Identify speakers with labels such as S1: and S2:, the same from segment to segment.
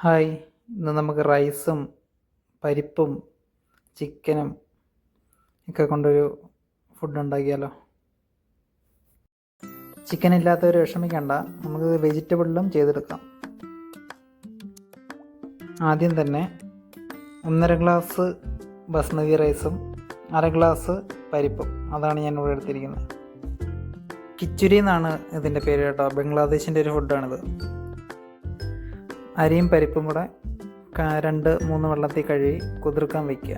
S1: Hi ഇന്ന് നമുക്ക് റൈസും പരിപ്പും ചിക്കനും ഒക്കെ കൊണ്ടൊരു ഫുഡ് ഉണ്ടാക്കിയാലോ? ചിക്കൻ ഇല്ലാത്തവർ വിഷമിക്കണ്ട. നമുക്ക് വെജിറ്റബിളിലും ചെയ്തെടുക്കാം. ആദ്യം തന്നെ ഒന്നര ഗ്ലാസ് ബസ്മതി റൈസും അര ഗ്ലാസ് പരിപ്പും. അതാണ് ഞാൻ ഇവിടെ എടുത്തിരിക്കുന്നത്. കിച്ചുരി എന്നാണ് ഇതിന്റെ പേര് കേട്ടോ. ബംഗ്ലാദേശിന്റെ ഒരു ഫുഡാണിത് അരിയും പരിപ്പും കൂടെ രണ്ട് മൂന്ന് വെള്ളത്തിൽ കഴുകി കുതിർക്കാൻ വയ്ക്കുക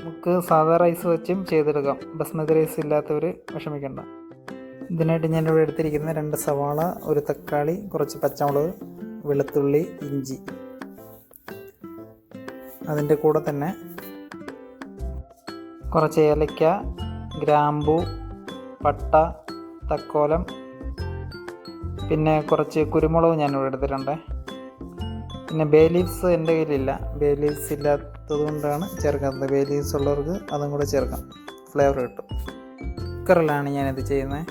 S1: നമുക്ക് സാധാ റൈസ് വെച്ചും ചെയ്തെടുക്കാം. ബസ്മതി റൈസ് ഇല്ലാത്തവർ വിഷമിക്കണ്ട. ഇതിനായിട്ട് ഞാനിവിടെ എടുത്തിരിക്കുന്ന രണ്ട് സവാള ഒരു തക്കാളി കുറച്ച് പച്ചമുളക് വെളുത്തുള്ളി ഇഞ്ചി. അതിന്റെ കൂടെ തന്നെ കുറച്ച് ഏലക്ക ഗ്രാമ്പു പട്ട തക്കോലം പിന്നെ കുറച്ച് കുരുമുളക് ഞാനിവിടെ എടുത്തിട്ടുണ്ട്. പിന്നെ ബേ ലീവ്സ് എന്റെ കയ്യിലില്ല. ബേ ലീവ്സ് ഇല്ലാത്തത് കൊണ്ടാണ് ചേർക്കുന്നത് ബേ ലീവ്സ് ഉള്ളവർക്ക് അതും കൂടെ ചേർക്കാം. ഫ്ലേവർ കിട്ടും. കുക്കറിലാണ് ഞാനിത് ചെയ്യുന്നത്.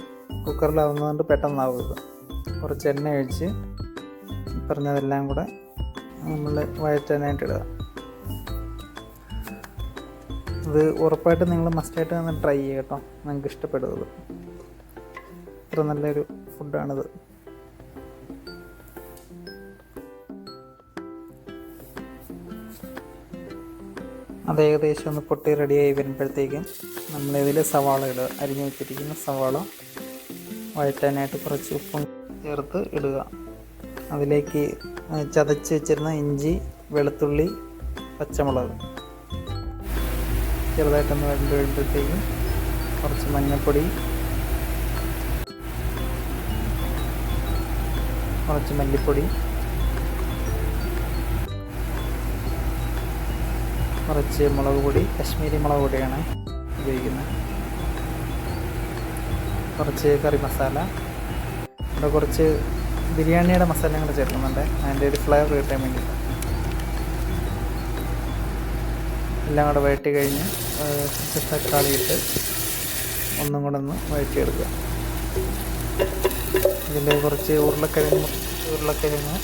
S1: കുക്കറിലാവുന്നതുകൊണ്ട് പെട്ടെന്നാവും ഇത് കുറച്ച് എണ്ണ ഒഴിച്ച് പറഞ്ഞതെല്ലാം കൂടെ നമ്മൾ വഴറ്റാനായിട്ട് ഇടുക. ഇത് ഉറപ്പായിട്ട് നിങ്ങൾ മസ്റ്റായിട്ട് ഒന്ന് ട്രൈ ചെയ്യട്ടോ നിങ്ങൾക്ക് ഇഷ്ടപ്പെടുന്നത് ഇത്ര നല്ലൊരു ഫുഡാണിത് അത് ഏകദേശം ഒന്ന് പൊട്ടി റെഡിയായി വരുമ്പോഴത്തേക്കും നമ്മളിതിൽ സവാള ഇടുക അരിഞ്ഞു വെച്ചിരിക്കുന്ന സവാള വഴറ്റാനായിട്ട് കുറച്ച് ഉപ്പും ചേർത്ത് ഇടുക. അതിലേക്ക് ചതച്ച് വെച്ചിരുന്ന ഇഞ്ചി വെളുത്തുള്ളി പച്ചമുളക് ചെറുതായിട്ടൊന്ന് വരണ്ട് വരുമ്പോഴത്തേക്കും കുറച്ച് മഞ്ഞൾപ്പൊടി കുറച്ച് മല്ലിപ്പൊടി കുറച്ച് മുളക് പൊടി കശ്മീരി മുളക് പൊടിയാണ് ഉപയോഗിക്കുന്നത്. കുറച്ച് കറി മസാല. ഇവിടെ കുറച്ച് ബിരിയാണിയുടെ മസാലയും കൂടെ ചേർക്കുന്നുണ്ട്. അതിന്റെ ഒരു ഫ്ലേവർ കിട്ടാൻ വേണ്ടിയിട്ട്. എല്ലാം കൂടെ വഴറ്റി കഴിഞ്ഞ് തക്കാളി ഇട്ട് ഒന്നും കൂടെ ഒന്ന് വഴറ്റിയെടുക്കുക. ഇതിൽ കുറച്ച് ഉരുളക്കിഴങ്ങ് ഉരുളക്കിഴങ്ങ്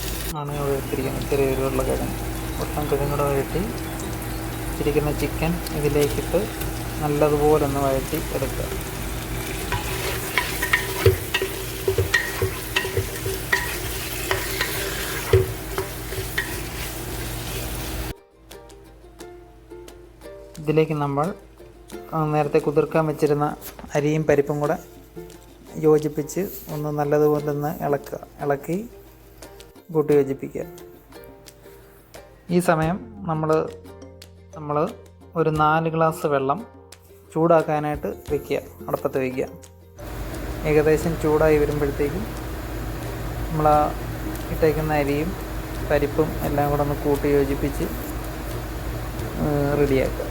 S1: ആണ് ഇവിടെ എടുത്തിരിക്കുന്നത് ചെറിയൊരു ഉരുളക്കിഴങ്ങ്. ഉരുളക്കിഴങ്ങ് കൂടെ വഴറ്റി ഇരിക്കുന്ന ചിക്കൻ ഇതിലേക്കിട്ട് നല്ലതുപോലെ ഒന്ന് വഴറ്റി എടുക്കുക. ഇതിലേക്ക് നമ്മൾ നേരത്തെ കുതിർക്കാൻ വെച്ചിരുന്ന അരിയും പരിപ്പും കൂടെ യോജിപ്പിച്ച് ഒന്ന് നല്ലതുപോലെ ഒന്ന് ഇളക്കുക. ഇളക്കി കൂട്ടി യോജിപ്പിക്കുക. ഈ സമയം നമ്മൾ നമ്മൾ ഒരു നാല് ഗ്ലാസ് വെള്ളം ചൂടാക്കാനായിട്ട് വയ്ക്കുക അടുപ്പത്ത് വയ്ക്കുക ഏകദേശം ചൂടായി വരുമ്പോഴത്തേക്കും നമ്മൾ ആ ഇട്ടേക്കുന്ന അരിയും പരിപ്പും എല്ലാം കൂടെ ഒന്ന് കൂട്ടി യോജിപ്പിച്ച് റെഡിയാക്കുക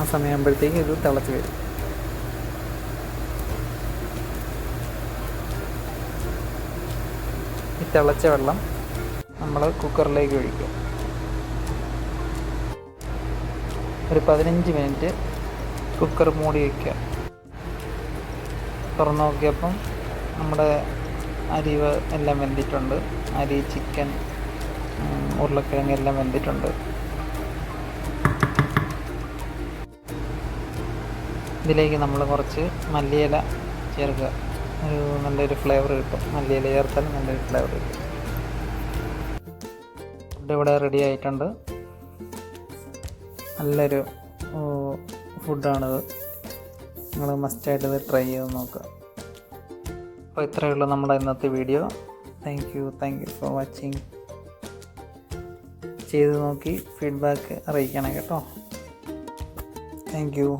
S1: ആ സമയമാകുമ്പോഴത്തേക്കും ഇത് തിളച്ച് വരും. ഈ തിളച്ച വെള്ളം നമ്മൾ കുക്കറിലേക്ക് ഒഴിക്കുക. ഒരു പതിനഞ്ച് മിനിറ്റ് കുക്കർ മൂടി വയ്ക്കുക തുറന്ന് നോക്കിയപ്പം നമ്മുടെ അരി എല്ലാം വെന്തിട്ടുണ്ട്. അരി ചിക്കൻ ഉരുളക്കിഴങ്ങ് എല്ലാം വെന്തിട്ടുണ്ട്. ഇതിലേക്ക് നമ്മൾ കുറച്ച് മല്ലിയില ചേർക്കുക. ഒരു നല്ലൊരു ഫ്ലേവർ കിട്ടും. മല്ലിയില ചേർത്താൽ നല്ലൊരു ഫ്ലേവർ കിട്ടും. ഫുഡ് ഇവിടെ റെഡി ആയിട്ടുണ്ട്. നല്ലൊരു ഫുഡാണത് നിങ്ങൾ മസ്റ്റായിട്ട് ഇത് ട്രൈ ചെയ്ത് നോക്കുക അപ്പോൾ ഇത്രയേ ഉള്ളൂ നമ്മുടെ ഇന്നത്തെ video thank you thank you for watching ചെയ്ത് നോക്കി ഫീഡ്ബാക്ക് അറിയിക്കണം കേട്ടോ. Thank you